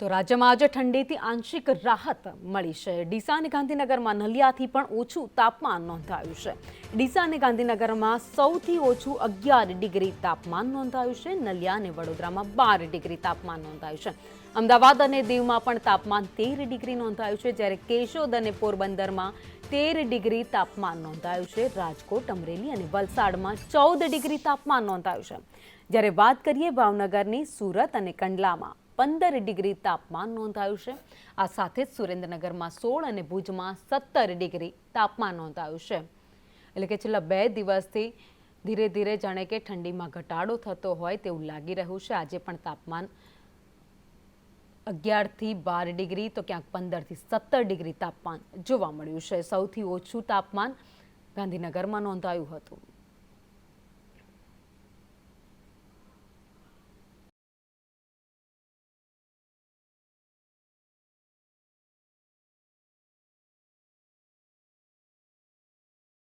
તો રાજ્યમાં આજે ઠંડીથી આંશિક રાહત મળી છે. ડીસા અને ગાંધીનગરમાં નલિયાથી પણ ઓછું તાપમાન નોંધાયું છે. ડીસા અને ગાંધીનગરમાં સૌથી ઓછું અગિયાર ડિગ્રી તાપમાન નોંધાયું છે. નલિયા અને વડોદરામાં બાર ડિગ્રી તાપમાન નોંધાયું છે. અમદાવાદ અને દીવમાં પણ તાપમાન તેર ડિગ્રી નોંધાયું છે, જ્યારે કેશોદ અને પોરબંદરમાં તેર ડિગ્રી તાપમાન નોંધાયું છે. રાજકોટ, અમરેલી અને વલસાડમાં ચૌદ ડિગ્રી તાપમાન નોંધાયું છે. જ્યારે વાત કરીએ ભાવનગરની, સુરત અને કંડલામાં પંદર ડિગ્રી તાપમાન નોંધાયું છે. આ સાથે જ સુરેન્દ્રનગરમાં સોળ અને ભુજમાં સત્તર ડિગ્રી તાપમાન નોંધાયું છે. એટલે કે છેલ્લા બે દિવસથી ધીરે ધીરે જાણે કે ઠંડીમાં ઘટાડો થતો હોય તેવું લાગી રહ્યું છે. આજે પણ તાપમાન અગિયારથી બાર ડિગ્રી તો ક્યાંક પંદરથી સત્તર ડિગ્રી તાપમાન જોવા મળ્યું છે. સૌથી ઓછું તાપમાન ગાંધીનગરમાં નોંધાયું હતું.